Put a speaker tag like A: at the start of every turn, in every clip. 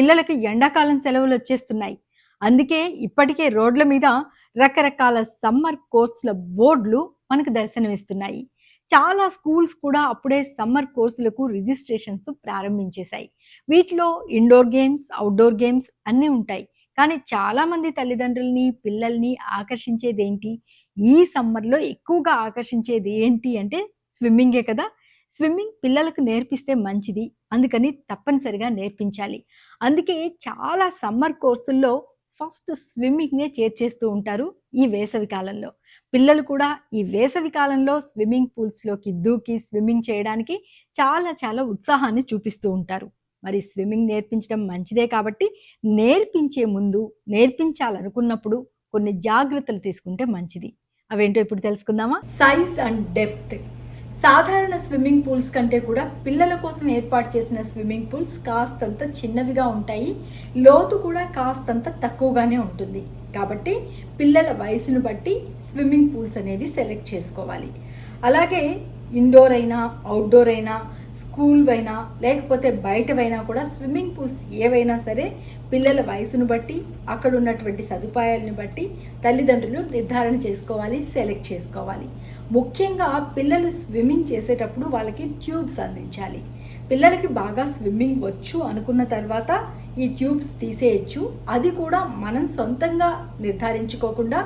A: పిల్లలకు ఎండాకాలం సెలవులు వచ్చేస్తున్నాయి. అందుకే ఇప్పటికే రోడ్ల మీద రకరకాల సమ్మర్ కోర్సుల బోర్డులు మనకు దర్శనమిస్తున్నాయి. చాలా స్కూల్స్ కూడా అప్పుడే సమ్మర్ కోర్సులకు రిజిస్ట్రేషన్స్ ప్రారంభించేశాయి. వీటిలో ఇండోర్ గేమ్స్ అవుట్డోర్ గేమ్స్ అన్నీ ఉంటాయి. కానీ చాలామంది తల్లిదండ్రుల్ని పిల్లల్ని ఆకర్షించేది ఏంటి ఈ సమ్మర్లో ఎక్కువగా ఆకర్షించేది ఏంటి అంటే స్విమ్మింగే కదా. స్విమ్మింగ్ పిల్లలకు నేర్పిస్తే మంచిది. అందుకని తప్పనిసరిగా నేర్పించాలి. అందుకే చాలా సమ్మర్ కోర్సుల్లో ఫస్ట్ స్విమ్మింగ్నే చేర్చేస్తూ ఉంటారు ఈ వేసవి కాలంలో. పిల్లలు కూడా ఈ వేసవి కాలంలో స్విమ్మింగ్ పూల్స్లోకి దూకి స్విమ్మింగ్ చేయడానికి చాలా చాలా ఉత్సాహాన్ని చూపిస్తూ ఉంటారు. మరి స్విమ్మింగ్ నేర్పించడం మంచిదే కాబట్టి నేర్పించే ముందు నేర్పించాలనుకున్నప్పుడు కొన్ని జాగ్రత్తలు తీసుకుంటే మంచిది. అవేంటో ఇప్పుడు తెలుసుకుందామా? సైజ్ అండ్ డెప్త్ సాధారణ స్విమ్మింగ్ పూల్స్ కంటే కూడా పిల్లల కోసం ఏర్పాటు చేసిన స్విమ్మింగ్ పూల్స్ కాస్తంత చిన్నవిగా ఉంటాయి. లోతు కూడా కాస్తంత తక్కువగానే ఉంటుంది. కాబట్టి పిల్లల వయసును బట్టి స్విమ్మింగ్ పూల్స్ అనేవి సెలెక్ట్ చేసుకోవాలి. అలాగే ఇండోర్ అయినా అవుట్డోర్ అయినా స్కూల్ అయినా లేకపోతే బయటవైనా కూడా స్విమ్మింగ్ పూల్స్ ఏవైనా సరే పిల్లల వయసును బట్టి అక్కడ ఉన్నటువంటి సదుపాయాలను బట్టి తల్లిదండ్రులు నిర్ధారణ చేసుకోవాలి సెలెక్ట్ చేసుకోవాలి. ముఖ్యంగా పిల్లలు స్విమ్మింగ్ చేసేటప్పుడు వాళ్ళకి ట్యూబ్స్ అందించాలి. పిల్లలకి బాగా స్విమ్మింగ్ వచ్చు అనుకున్న తర్వాత ఈ ట్యూబ్స్ తీసేయచ్చు. అది కూడా మనం సొంతంగా నిర్ధారించుకోకుండా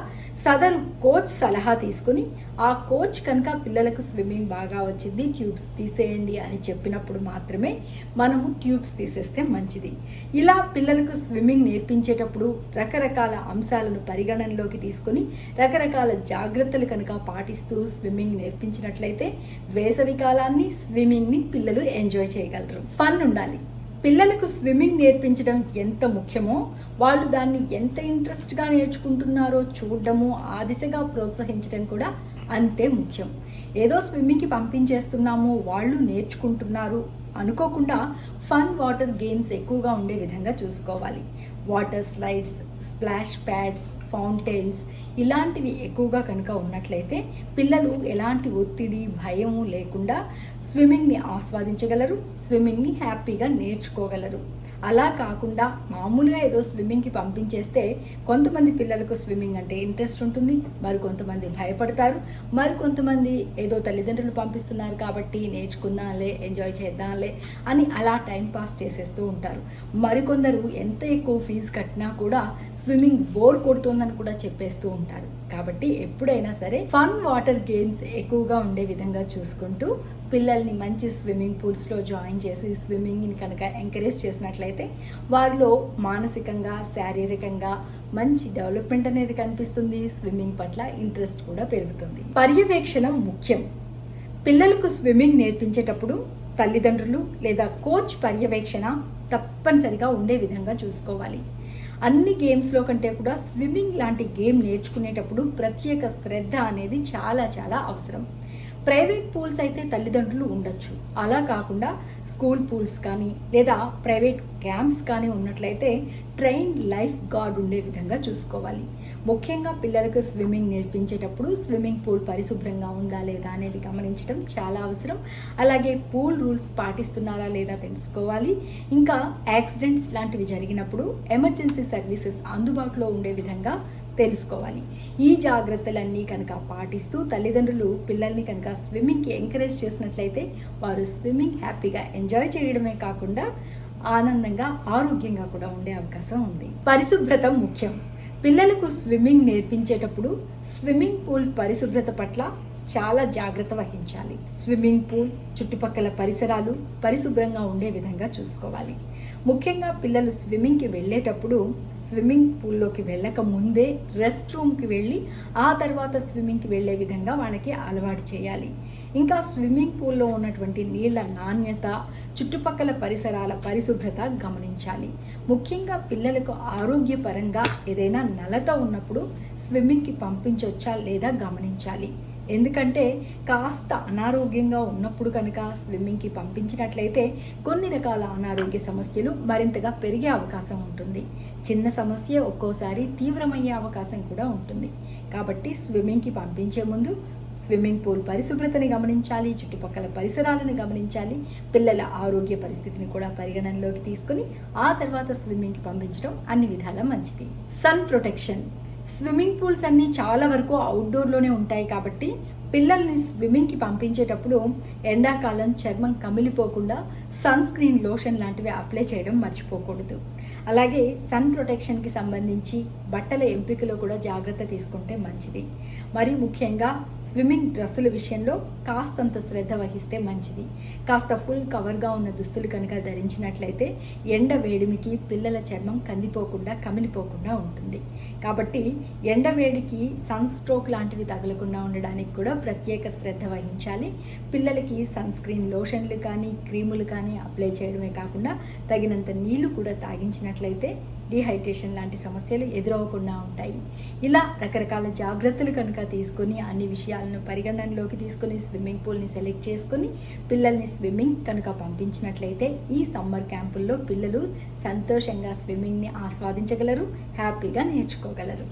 A: సదరు కోచ్ సలహా తీసుకుని ఆ కోచ్ కనుక పిల్లలకు స్విమ్మింగ్ బాగా వచ్చింది ట్యూబ్స్ తీసేయండి అని చెప్పినప్పుడు మాత్రమే మనము ట్యూబ్స్ తీసేస్తే మంచిది. ఇలా పిల్లలకు స్విమ్మింగ్ నేర్పించేటప్పుడు రకరకాల అంశాలను పరిగణనలోకి తీసుకుని రకరకాల జాగ్రత్తలు కనుక పాటిస్తూ స్విమ్మింగ్ నేర్పించినట్లయితే వేసవి కాలాన్ని స్విమ్మింగ్ని పిల్లలు ఎంజాయ్ చేయగలరు. ఫన్ ఉండాలి. పిల్లలకు స్విమ్మింగ్ నేర్పించడం ఎంత ముఖ్యమో వాళ్ళు దాన్ని ఎంత ఇంట్రెస్ట్గా నేర్చుకుంటున్నారో చూడడము ఆ దిశగా ప్రోత్సహించడం కూడా అంతే ముఖ్యం. ఏదో స్విమ్మింగ్కి పంపించేస్తున్నాము వాళ్ళు నేర్చుకుంటున్నారు అనుకోకుండా ఫన్ వాటర్ గేమ్స్ ఎక్కువగా ఉండే విధంగా చూసుకోవాలి. Water slides splash pads fountains ఇలాంటివి ఎక్కువగా కనుక ఉన్నట్లయితే పిల్లలు ఎలాంటి ఒత్తిడి భయము లేకుండా స్విమ్మింగ్ని ఆస్వాదించగలరు స్విమ్మింగ్ని హ్యాపీగా నేర్చుకోగలరు. అలా కాకుండా మామూలుగా ఏదో స్విమ్మింగ్కి పంపించేస్తే కొంతమంది పిల్లలకు స్విమ్మింగ్ అంటే ఇంట్రెస్ట్ ఉంటుంది మరి కొంతమంది భయపడతారు మరి కొంతమంది ఏదో తల్లిదండ్రులు పంపిస్తున్నారు కాబట్టి నేర్చుకుందాంలే ఎంజాయ్ చేద్దాంలే అని అలా టైం పాస్ చేసేస్తూ ఉంటారు. మరికొందరు ఎంత ఎక్కువ ఫీజు కట్టినా కూడా స్విమ్మింగ్ బోర్ కొడుతోందని కూడా చెప్పేస్తూ ఉంటారు. కాబట్టి ఎప్పుడైనా సరే ఫన్ వాటర్ గేమ్స్ ఎక్కువగా ఉండే విధంగా చూసుకుంటూ పిల్లల్ని మంచి స్విమ్మింగ్ పూల్స్లో జాయిన్ చేసి స్విమ్మింగ్ని కనుక ఎంకరేజ్ చేసినట్లయితే వారిలో మానసికంగా శారీరకంగా మంచి డెవలప్మెంట్ అనేది కనిపిస్తుంది. స్విమ్మింగ్ పట్ల ఇంట్రెస్ట్ కూడా పెరుగుతుంది. పర్యవేక్షణ ముఖ్యం. పిల్లలకు స్విమ్మింగ్ నేర్పించేటప్పుడు తల్లిదండ్రులు లేదా కోచ్ పర్యవేక్షణ తప్పనిసరిగా ఉండే విధంగా చూసుకోవాలి. అన్ని గేమ్స్లో కంటే కూడా స్విమ్మింగ్ లాంటి గేమ్ నేర్చుకునేటప్పుడు ప్రత్యేక శ్రద్ధ అనేది చాలా చాలా అవసరం. ప్రైవేట్ పూల్స్ అయితే తల్లిదండ్రులు ఉండొచ్చు. అలా కాకుండా స్కూల్ పూల్స్ కానీ లేదా ప్రైవేట్ క్యాంప్స్ కానీ ఉన్నట్లయితే ట్రైన్ లైఫ్ గార్డ్ ఉండే విధంగా చూసుకోవాలి. ముఖ్యంగా పిల్లలకు స్విమ్మింగ్ నేర్పించేటప్పుడు స్విమ్మింగ్ పూల్ పరిశుభ్రంగా ఉందా లేదా అనేది గమనించడం చాలా అవసరం. అలాగే పూల్ రూల్స్ పాటిస్తున్నారా లేదా తెలుసుకోవాలి. ఇంకా యాక్సిడెంట్స్ లాంటివి జరిగినప్పుడు ఎమర్జెన్సీ సర్వీసెస్ అందుబాటులో ఉండే విధంగా తెలుసుకోవాలి. ఈ జాగ్రత్తలన్నీ కనుక పాటిస్తూ తల్లిదండ్రులు పిల్లల్ని కనుక స్విమ్మింగ్కి ఎంకరేజ్ చేసినట్లయితే వారు స్విమ్మింగ్ హ్యాపీగా ఎంజాయ్ చేయడమే కాకుండా ఆనందంగా ఆరోగ్యంగా కూడా ఉండే అవకాశం ఉంది. పరిశుభ్రత ముఖ్యం. పిల్లలకు స్విమ్మింగ్ నేర్పించేటప్పుడు స్విమ్మింగ్ పూల్ పరిశుభ్రత పట్ల చాలా జాగ్రత్త వహించాలి. స్విమ్మింగ్ పూల్ చుట్టుపక్కల పరిసరాలు పరిశుభ్రంగా ఉండే విధంగా చూసుకోవాలి. ముఖ్యంగా పిల్లలు స్విమ్మింగ్కి వెళ్ళేటప్పుడు స్విమ్మింగ్ పూల్లోకి వెళ్ళక ముందే రెస్ట్ రూమ్కి వెళ్ళి ఆ తర్వాత స్విమ్మింగ్కి వెళ్ళే విధంగా వాళ్ళకి అలవాటు చేయాలి. ఇంకా స్విమ్మింగ్ పూల్లో ఉన్నటువంటి నీళ్ళ నాణ్యత చుట్టుపక్కల పరిసరాల పరిశుభ్రత గమనించాలి. ముఖ్యంగా పిల్లలకు ఆరోగ్యపరంగా ఏదైనా నలత ఉన్నప్పుడు స్విమ్మింగ్కి పంపించవచ్చా లేదా గమనించాలి. ఎందుకంటే కాస్త అనారోగ్యంగా ఉన్నప్పుడు కనుక స్విమ్మింగ్కి పంపించినట్లయితే కొన్ని రకాల అనారోగ్య సమస్యలు మరింతగా పెరిగే అవకాశం ఉంటుంది. చిన్న సమస్య ఒక్కోసారి తీవ్రమయ్యే అవకాశం కూడా ఉంటుంది. కాబట్టి స్విమ్మింగ్కి పంపించే ముందు స్విమ్మింగ్ పూల్ పరిశుభ్రతని గమనించాలి చుట్టుపక్కల పరిసరాలను గమనించాలి పిల్లల ఆరోగ్య పరిస్థితిని కూడా పరిగణనలోకి తీసుకుని ఆ తర్వాత స్విమ్మింగ్కి పంపించడం అన్ని విధాలా మంచిది. Sun protection. స్విమ్మింగ్ పూల్స్ అన్నీ చాలా వరకు అవుట్డోర్లోనే ఉంటాయి కాబట్టి పిల్లల్ని స్విమ్మింగ్కి పంపించేటప్పుడు ఎండాకాలం చర్మం కమిలిపోకుండా సన్ స్క్రీన్ లోషన్ లాంటివి అప్లై చేయడం మర్చిపోకూడదు. అలాగే సన్ ప్రొటెక్షన్కి సంబంధించి బట్టల ఎంపికలో కూడా జాగ్రత్త తీసుకుంటే మంచిది. మరి ముఖ్యంగా స్విమ్మింగ్ డ్రెస్సుల విషయంలో కాస్తంత శ్రద్ధ వహిస్తే మంచిది. కాస్త ఫుల్ కవర్గా ఉన్న దుస్తులు కనుక ధరించినట్లయితే ఎండ వేడిమికి పిల్లల చర్మం కందిపోకుండా కమిలిపోకుండా ఉంటుంది. కాబట్టి ఎండ వేడికి సన్ స్ట్రోక్ లాంటివి తగలకుండా ఉండడానికి కూడా ప్రత్యేక శ్రద్ధ వహించాలి. పిల్లలకి సన్ స్క్రీన్ లోషన్లు కానీ క్రీములు కానీ కానీ అప్లై చేయడమే కాకుండా తగినంత నీళ్ళు కూడా తాగించినట్లయితే డీహైడ్రేషన్ లాంటి సమస్యలు ఎదురవ్వకుండా ఉంటాయి. ఇలా రకరకాల జాగ్రత్తలు కనుక తీసుకొని అన్ని విషయాలను పరిగణనలోకి తీసుకొని స్విమ్మింగ్ పూల్ని సెలెక్ట్ చేసుకొని పిల్లల్ని స్విమ్మింగ్ కనుక పంపించినట్లయితే ఈ సమ్మర్ క్యాంపుల్లో పిల్లలు సంతోషంగా స్విమ్మింగ్ని ఆస్వాదించగలరు హ్యాపీగా నేర్చుకోగలరు.